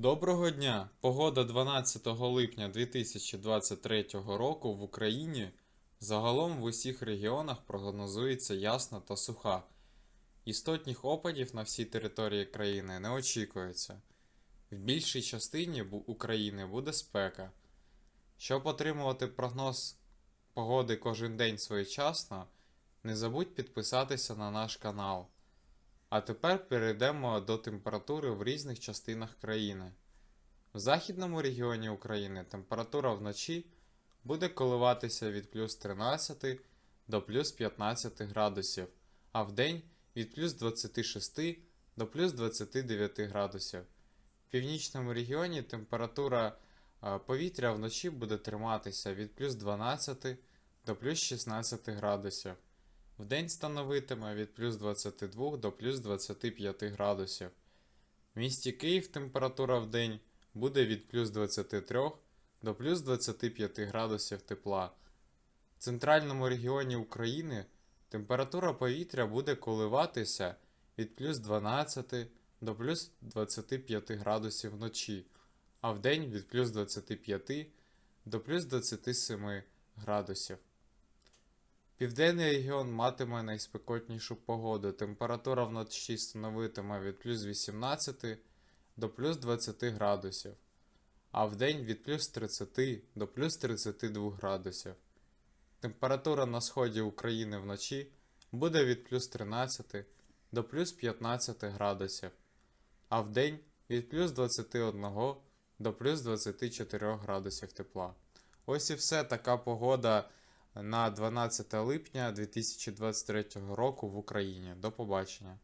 Доброго дня! Погода 12 липня 2023 року в Україні загалом в усіх регіонах прогнозується ясна та суха. Істотних опадів на всій території країни не очікується. В більшій частині України буде спека. Щоб отримувати прогноз погоди кожен день своєчасно, не забудь підписатися на наш канал. А тепер перейдемо до температури в різних частинах країни. В західному регіоні України температура вночі буде коливатися від плюс 13 до плюс 15 градусів, а вдень від плюс 26 до плюс 29 градусів. В північному регіоні температура е, повітря вночі буде триматися від плюс 12 до плюс 16 градусів. Вдень становитиме від плюс 22 до плюс 25 градусів. В місті Київ температура в день буде від плюс 23 до плюс 25 градусів тепла. В центральному регіоні України температура повітря буде коливатися від плюс 12 до плюс 25 градусів вночі, а вдень від плюс 25 до плюс 27 градусів. Південний регіон матиме найспекотнішу погоду. Температура вночі становитиме від плюс 18 до плюс 20 градусів, а вдень від плюс 30 до плюс 32 градусів. Температура на сході України вночі буде від плюс 13 до плюс 15 градусів, а вдень від плюс 21 до плюс 24 градусів тепла. Ось і все така погода на 12 липня 2023 року в Україні. До побачення.